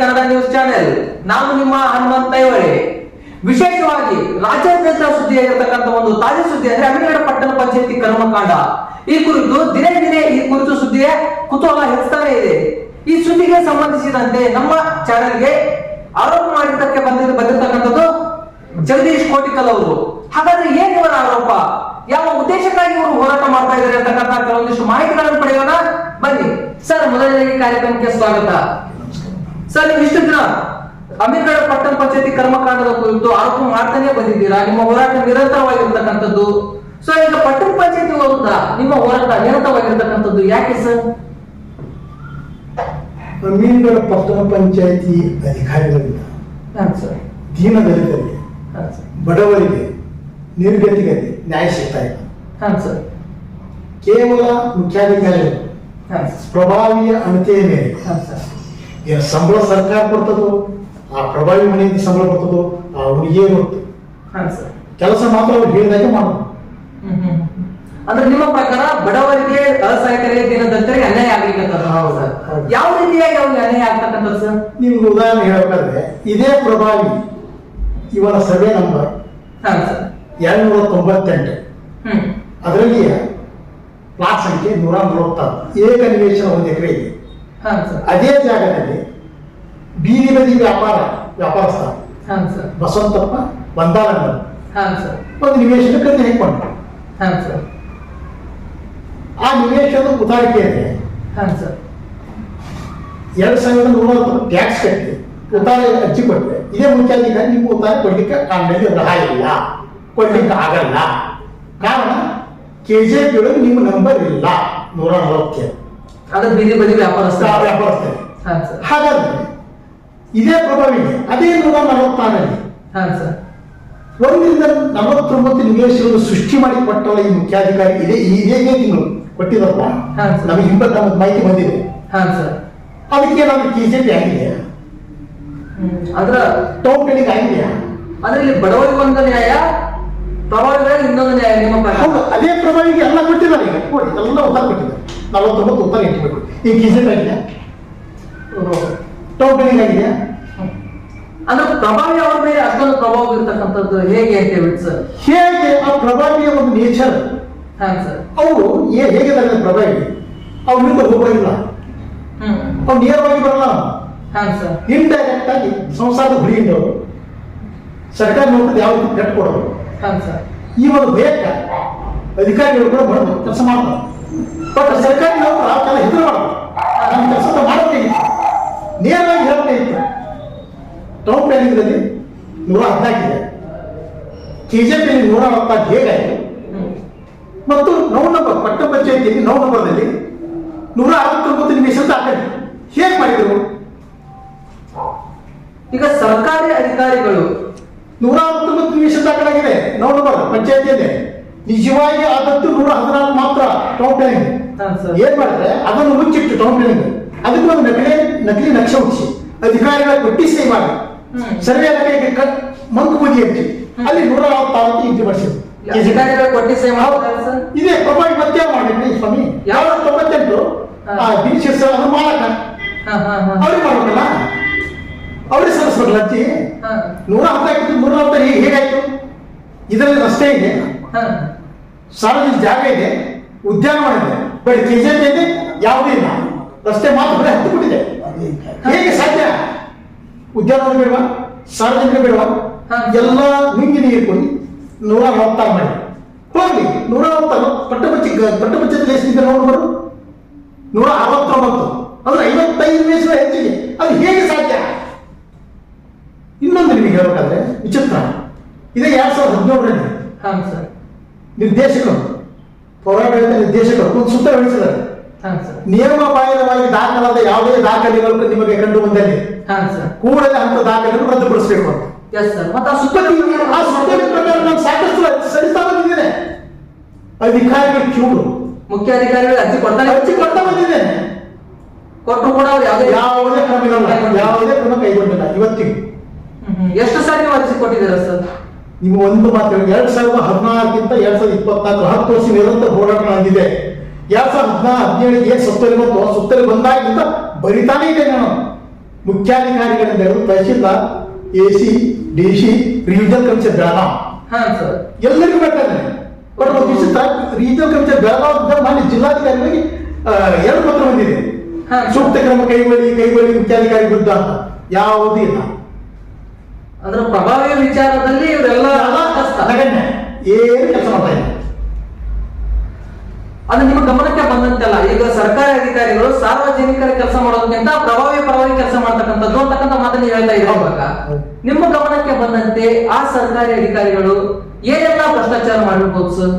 Kannada news channel ನಾನು ನಿಮ್ಮ ಹನುಮಂತ ಇವರೇ ವಿಶೇಷವಾಗಿ ರಾಜ್ಯಾದ್ಯಂತ ಸುದ್ದಿಯಾಗಿರ್ತಕ್ಕಂಥ ಒಂದು ತಾಜಾ ಸುದ್ದಿ ಅಂದ್ರೆ ಅಮಿಗಡ ಪಟ್ಟಣ ಪಂಚಾಯತಿ ಕರ್ಮಕಾಂಡ ಈ ಕುರಿತು ದಿನೇ ದಿನೇ ಈ ಕುರಿತು ಸುದ್ದಿಯ ಕುತೂಹಲ ಹೆಚ್ಚುತ್ತಾನೆ ಇದೆ. ಈ ಸುದ್ದಿಗೆ ಸಂಬಂಧಿಸಿದಂತೆ ನಮ್ಮ ಚಾನೆಲ್ಗೆ ಆರೋಪ ಮಾಡಿದ್ದಕ್ಕೆ ಬಂದಿದ್ದು ಬಂದಿರತಕ್ಕಂಥದ್ದು ಜಗದೀಶ್ ಕೋಟಿಕಲ್ ಅವರು. ಹಾಗಾದ್ರೆ ಏನ್ ಇವರ ಆರೋಪ? ಯಾವ ಉದ್ದೇಶಕ್ಕಾಗಿ ಇವರು ಹೋರಾಟ ಮಾಡ್ತಾ ಇದ್ದಾರೆ ಅಂತಕ್ಕಂಥ ಕೆಲವೊಂದಿಷ್ಟು ಮಾಹಿತಿಗಳನ್ನು ಪಡೆಯೋಣ. ಬನ್ನಿ. ಸರ್ ಮೊದಲನೇ ಕಾರ್ಯಕ್ರಮಕ್ಕೆ ಸ್ವಾಗತ. ಸರ್ ನೀವು ಇಷ್ಟು ದಿನ ಅಮೀರ್ಗಢ ಪಟ್ಟಣ ಪಂಚಾಯತಿ ಕರ್ಮಕಾಂಡದ ಕುರಿತು ಆರೋಪ ಮಾಡ್ತಾನೆ ಬಂದಿದ್ದೀರಾ? ನಿಮ್ಮ ಹೋರಾಟ ನಿರಂತರವಾಗಿರ್ತಕ್ಕಂಥದ್ದು. ಸೊ ಈಗ ಪಟ್ಟಣ ಪಂಚಾಯತಿ ವಿರುದ್ಧ ನಿಮ್ಮ ಹೋರಾಟ ನಿರಂತರವಾಗಿರ್ತಕ್ಕಂಥದ್ದು ಯಾಕೆ ಸರ್? ಅಂಬೇಡ್ಕರ್ ಪಟ್ಟಣ ಪಂಚಾಯತಿ ಅಧಿಕಾರಿಗಳಿಂದ ದೀನ ದಲಿತರಿಗೆ ಬಡವರಿಗೆ ನಿರ್ಗತಿಗರಿಗೆ ನ್ಯಾಯ ಸಿಗ್ತಾ ಇಲ್ಲ ಕೇವಲ ಮುಖ್ಯಾಧಿಕಾರಿಗಳು ಪ್ರಭಾವಿಯ ಅಣತೆಯ ಮೇಲೆ ಏನು ಸಂಬಳ ಸರ್ಕಾರ ಕೊಡ್ತದೋ? ಆ ಪ್ರಭಾವಿ ಮನೆಯಿಂದ ಸಂಬಳ ಬರ್ತದೋ ಆ ಹುಡುಗಿಯೇ ಸರ್. ಕೆಲಸ ಮಾತ್ರ ಅವ್ರು ಹೇಳಿದಾಗೆ ಮಾಡೋದು. ಅಂದ್ರೆ ನಿಮ್ಮ ಪ್ರಕಾರ ಬಡವರಿಗೆ ಅಸಹಕಾರಿ ದಿನದಂತರಿಗೆ ಅನ್ಯಾಯ ಆಗ್ಲಿಕ್ಕೆ ಹೌದು. ಯಾವ ರೀತಿಯಾಗಿ ಅವ್ರಿಗೆ ಅನ್ಯಾಯ ಆಗ್ತಕ್ಕಂಥದ್ದು ಸರ್? ನಿಮ್ಗೆ ಉದಾಹರಣೆ ಹೇಳಬೇಕಾದ್ರೆ ಇದೇ ಪ್ರಭಾವಿ ಇವರ ಸಭೆ ನಂಬರ್ ಹಾ ಸರ್. ಎರಡ್ನೂರ ತೊಂಬತ್ತೆಂಟು ಅದರಲ್ಲಿ ಪ್ಲಾಟ್ ಸಂಖ್ಯೆ ನೂರ ನಲವತ್ತಾರು. ಏಕ ನಿವೇಶನ ಒಂದು ಎಕರೆ ಇದೆ. ಅದೇ ಜಾಗದಲ್ಲಿ ಬೀದಿ ಬದಿ ವ್ಯಾಪಾರ ವ್ಯಾಪಾರಸ್ಥ ಸ್ಥಾನ ಸರ್. ಬಸವಂತಪ್ಪ ಸರ್. ಒಂದು ನಿವೇಶನಕ್ಕೆ ಹಾಕೊಂಡು ಹಾ ಸರ್. ಆ ನಿವೇಶನ ಉದಾಹರಣೆ ಇದೆ. ಹಾ ಸರ್. ಎರಡ್ ಸಾವಿರದ ನೂರ ಟ್ಯಾಕ್ಸ್ ಕಟ್ಟಿ ಉತ್ತಾರ ಅರ್ಜಿ ಕೊಟ್ಟರೆ ಇದೇ ಮುಂಚಾಗಿ ನಿಮ್ಮ ಉತ್ತಾರ ಕೊಡ್ಲಿಕ್ಕೆ ಕಾರಣದಲ್ಲಿ ಸಹಾಯ ಇಲ್ಲ. ಕೊಡ್ಲಿಕ್ಕೆ ಆಗಲ್ಲ. ಕಾರಣ ಕೆ ಜೆ ಪಿ ಒಳಗೆ ನಿಮ್ಮ ನಂಬರ್ ಇಲ್ಲ. ನೂರ ನಲವತ್ತೇಳು ಅದು ಬೀದಿ ಬದಿ ವ್ಯಾಪಾರಸ್ಥ ವ್ಯಾಪಾರಸ್ಥರು. ಹಾಂ ಸರ್. ಹಾಗಾದ್ರೆ ಇದೇ ಪ್ರಭಾವಿಗೆ ಅದೇ ನೂರ ನಲವತ್ತಾರಲ್ಲಿ ಹಾಂ ಸರ್. ಒಂದರಿಂದ ನಲವತ್ತೊಂಬತ್ತು ನಿವೇಶನಗಳು ಸೃಷ್ಟಿ ಮಾಡಿ ಕೊಟ್ಟಲ್ಲ ಈ ಮುಖ್ಯಾಧಿಕಾರಿ ಇದೆ. ಇದೇ ತಿಂಗಳು? ಕೊಟ್ಟಿದ್ರಲ್ಲ ಹಾ, ಸರ್. ನಮಗೆ ಇಂಬತ್ತ ನಮಗೆ ಮಾಹಿತಿ ಬಂದಿದೆ. ಹಾಂ ಸರ್. ಅದಕ್ಕೆ ನಾವು ಕೆ ಜೆ ಪಿ ಆಗಿದೆ. ಅದರ ಅಂದ್ರ ಟೌನ್ ಕಡೆಗೆ ಆಗಿದೆಯಾ ಅಂದ್ರೆ ಇಲ್ಲಿ ಬಡವರಿಗೆ ಒಂದು ನ್ಯಾಯ ಪ್ರಭಾವಿ ಇನ್ನೊಂದು ನ್ಯಾಯ ನಿಮ್ಮ ಹೌದು ಅದೇ ಪ್ರಭಾವಿಗೆ ಎಲ್ಲ ಕೊಟ್ಟಿದ್ದಾರೆ ಈಗ. ಎಲ್ಲ ಉತ್ತರ ಕೊಟ್ಟಿದ್ದಾರೆ. ನಲವತ್ತೊಂಬತ್ತು ಉತ್ತರ ಇಟ್ಬೇಕು ಈ ಕಿಸೆ ಆಗಿದೆ ಪಿ ಆಗಿದೆ ಅಂದ್ರೆ ಪ್ರಭಾವಿ ಅವರ ಮೇಲೆ ಅಷ್ಟೊಂದು ಪ್ರಭಾವ ಬೀರ್ತಕ್ಕಂಥದ್ದು ಹೇಗೆ ಅಂತ ಹೇಳಿ ಸರ್. ಹೇಗೆ? ಆ ಪ್ರಭಾವಿಯ ಒಂದು ನೇಚರ್ ಹಾ ಸರ್. ಅವರು ಹೇಗಿದ್ದಾರೆ ಪ್ರಭಾವಿ? ಅವ್ರಿಂದ ಹೋಗೋದಿಲ್ಲ ಹ್ಮ್. ಅವ್ರು ನೇರವಾಗಿ ಬರಲ್ಲ. ಹಾ ಸರ್. ಇಂಡೈರೆಕ್ಟ್ ಆಗಿ ಸಂಸಾರದ ಅವರು ಸರ್ಕಾರ ನೋಡಿದ್ರೆ ಯಾವ ರೀತಿ ಸರ್. ಈ ಒಂದು ಬೇಕ ಅಧಿಕಾರಿಗಳು ಕೂಡ ಬರೋದು ಕೆಲಸ ಮಾಡ್ತಾರೆ. ಬಟ್ ಸರ್ಕಾರಿ ನೌಕರ ಆ ಹೆದರು ಮಾಡೋದು ನಮ್ಮ ಕೆಲಸ ಮಾಡಬೇಕಾಗಿತ್ತು ನೇರವಾಗಿ ಹೇಳಬೇಕಾಗಿತ್ತು ಟೌನ್ ಪ್ಲಾನಿಂಗ್ದಲ್ಲಿ ನೂರ ಹದಿನಾಲ್ಕಿದೆ ಕೆ ಜೆ ಪಿಯಲ್ಲಿ ನೂರ ಹತ್ತಾರು ಹೇಗಾಯಿತು ಮತ್ತು ನೌ ನಂಬರ್ ಪಟ್ಟಣ ಪಂಚಾಯತಿಯಲ್ಲಿ ನೌ ನಂಬರ್ದಲ್ಲಿ ನೂರ ಅರವತ್ತೊಂಬತ್ತು ನಿಮಿಷ ದಾಖಲೆ ಹೇಗೆ ಮಾಡಿದರು? ಈಗ ಸರ್ಕಾರಿ ಅಧಿಕಾರಿಗಳು ನೂರ ಹತ್ತೊಂಬತ್ತು ನಿಮಿಷ ದಾಖಲಾಗಿದೆ ನೌ ನಂಬರ್ ಪಂಚಾಯತಿಯಲ್ಲಿ. ನಿಜವಾಗಿ ಆದದ್ದು ನೂರ ಹದಿನಾಲ್ಕು ಮಾತ್ರ ಟೌನ್ ಪ್ಲಾನಿಂಗ್ ಏನ್ ಮಾಡಿದ್ರೆ ಅದನ್ನು ಮುಚ್ಚಿಟ್ಟು ಟೌನ್ ಪ್ಲಾನಿಂಗ್ ಅದಕ್ಕೆ ಒಂದು ನಕಲಿ ನಕಲಿ ನಕ್ಷೆ ಹುಟ್ಟಿಸಿ ಅಧಿಕಾರಿಗಳ ಪಟ್ಟಿ ಸಹಿ ಮಾಡಿ. ಸರ್ವೆ ಕೈಗೆ ಮಂಕು ಬುದ್ಧಿ ಹಚ್ಚಿ ಅಲ್ಲಿ ನೂರ ಅರವತ್ತಾರು ಇಂಟಿ ಮಾಡಿಸಿದ್ರು ಇದೇ ಪ್ರೊಫೈಲ್ ಮತ್ತೆ ಮಾಡಿದ್ರಿ ಸ್ವಾಮಿ. ಯಾವ? ತೊಂಬತ್ತೆಂಟು? ಹಾ. ಆ ಡಿ ಸಿ ಎಸ್ ಅದು ಮಾಲಕ ಹಾ ಹಾ ಹಾ. ಅವ್ರಿಗೆ ಮಾಡ್ಬೇಕಲ್ಲ? ಅವ್ರಿಗೆ ಸಲ್ಲಿಸ್ಬೇಕಲ್ಲ ಅಜ್ಜಿ ನೂರ ಹತ್ತಾಕಿತ್ತು ನೂರ ಹತ್ತು ಹೇಗೆ ಹೇಗಾಯ್ತು. ಇದರಲ್ಲಿ ರಸ್ತೆ ಇದೆ. ಹಾ. ಸಾರ್ವಜನಿಕ ಜಾಗ ಇದೆ ಉದ್ಯಾನವನ ಇದೆ ಬಟ್ ಕೆಜೆಪಿ ಇದೆ ಯಾವುದೇ ಇಲ್ಲ. ರಸ್ತೆ ಮಾತ್ರ ಬರೀ ಹತ್ತು ಬಿಟ್ಟಿದೆ ಹೇಗೆ ಸಾಧ್ಯ? ಉದ್ಯಾನವನ ಬೇಡವಾ ಸಾರ್ವಜನಿಕ ಬೇಡವಾ ಹಾ. ಎಲ್ಲ ನುಂಗಿ ನೀರು ಕೊಡಿ ನೂರ ನಲವತ್ತಾರು ಮಾಡಿ ಹೋಗಿ ನೂರ ನಲವತ್ತಾರು ಪಟ್ಟಪಚ್ಚಿ ಪಟ್ಟಪಚ್ಚದಲ್ಲಿ ಎಷ್ಟಿದೆ ನೋಡ್ಬರು ನೂರ ಅರವತ್ತೊಂಬತ್ತು ಅಂದ್ರೆ ಐವತ್ತೈದು ವಯಸ್ಸು ಹೆಚ್ಚಿಗೆ. ಅದು ಹೇಗೆ ಸಾಧ್ಯ? ಇನ್ನೊಂದು ನಿಮಗೆ ಹೇಳ್ಬೇಕಾದ್ರೆ ವಿಚಿತ್ರ. ಇದೇ ಎರಡ್ ಸಾವಿರದ ಹದಿನೇಳರಲ್ಲಿ. ಹಾಂ ಸರ್. ನಿರ್ದೇಶಕರು ಹೋರಾಟದ ನಿರ್ದೇಶಕರು ಒಂದು ಸುತ್ತ ಹೊರಡಿಸಿದ್ದಾರೆ ನಿಯಮ ಸರ್. ನಿಯಮಬಾಹಿರವಾಗಿ ದಾಖಲಾದ ಯಾವುದೇ ದಾಖಲೆಗಳು ನಿಮಗೆ ಕಂಡು ಬಂದಲ್ಲಿ ಕೂಡಲೇ ಅಂತ ದಾಖಲೆಯನ್ನು ರದ್ದುಪಡಿಸಬೇಕು ಅಂತ. ಪ್ರಕಾರ ನಾನು ಸಾಕಷ್ಟು ಸರಿಸ್ತಾ ಬಂದಿದ್ದೇನೆ ಅಧಿಕಾರಿಗಳು ಕಿವುಡು ಮುಖ್ಯ ಅಧಿಕಾರಿಗಳು ಅರ್ಜಿ ಕೊಡ್ತಾರೆ ಅರ್ಜಿ ಕೊಡ್ತಾ ಬಂದಿದ್ದೇನೆ. ಕೊಟ್ಟರು ಕೂಡ ಅವ್ರು ಯಾವುದೇ ಯಾವುದೇ ಕ್ರಮ ಯಾವುದೇ ಕ್ರಮ ಕೈಗೊಂಡಿಲ್ಲ. ಇವತ್ತಿಗೆ. ಎಷ್ಟು ಸಾರಿ ನೀವು ಅರ್ಜಿ ಕೊಟ್ಟಿದ್ದೀರಾ ಸರ್? ನಿಮ್ಮ ಒಂದು ಮಾತು ಹೇಳಿ, ಎರಡ್ ಸಾವಿರದ ಹದಿನಾರಕ್ಕಿಂತ ಎರಡ್ ಸಾವಿರದ ಇಪ್ಪತ್ನಾಲ್ಕು ಹತ್ತು ವರ್ಷ ನಿರಂತರ ಹೋರಾಟ ನಡೆದಿದೆ. ಎರಡ್ ಸಾವಿರದ ಹದಿನಾರು ಹದಿನೇಳಿಗೆ ಏನ್ ಸುತ್ತಲೇ ಬಂತು? ಸುತ್ತಲೇ ಬಂದಾಗಿಂದ ಬರಿತಾನೇ ಇದೆ ನಾನು. ಮುಖ್ಯಾಧಿಕಾರಿಗಳಿಂದ ಹಿಡಿದು tahsildar A C D C regional commission Belgaum sir ಎಲ್ಲರಿಗೂ ಬೇಕಾದ್ರೆ. ಬಟ್ ದಿವಸ ರೀಜನಲ್ ಕಮಿಷನ್ ಬೆಳಗಾವ್ ಮಾನ್ಯ ಜಿಲ್ಲಾಧಿಕಾರಿಗಳಿಗೆ ಎರಡು ಪತ್ರ ಬಂದಿದೆ. ಹಾ. ಸೂಕ್ತ ಕ್ರಮ ಕೈಗೊಳ್ಳಿ ಕೈಗೊಳ್ಳಿ ಮುಖ್ಯಾಧಿಕಾರಿ ವಿರುದ್ಧ ಯಾವುದೂ ಇಲ್ಲ. ಅಂದ್ರೆ ಪ್ರಭಾವಿ ವಿಚಾರದಲ್ಲಿ ಇವರೆಲ್ಲ ನಗಣ್ಯ ಏನು ಕೆಲಸ ಮಾಡ್ತಾ ಇಲ್ಲ. ಅದು ನಿಮ್ಮ ಗಮನಕ್ಕೆ ಬಂದಂತೆಲ್ಲ ಈಗ ಸರ್ಕಾರಿ ಅಧಿಕಾರಿಗಳು ಸಾರ್ವಜನಿಕರ ಕೆಲಸ ಮಾಡೋದಕ್ಕಿಂತ ಪ್ರಭಾವಿ ಪರವಾಗಿ ಕೆಲಸ ಮಾಡ್ತಕ್ಕಂಥದ್ದು ಅಂತಕ್ಕಂಥ ಮಾತನ್ನ ಹೇಳ್ತಾ ಇದ್ದೀರಿ ನಿಮ್ಮ ಗಮನಕ್ಕೆ ಬಂದಂತೆ ಆ ಸರ್ಕಾರಿ ಅಧಿಕಾರಿಗಳು ಏನೆಲ್ಲ ಭ್ರಷ್ಟಾಚಾರ ಮಾಡಿರ್ಬೋದು ಸರ್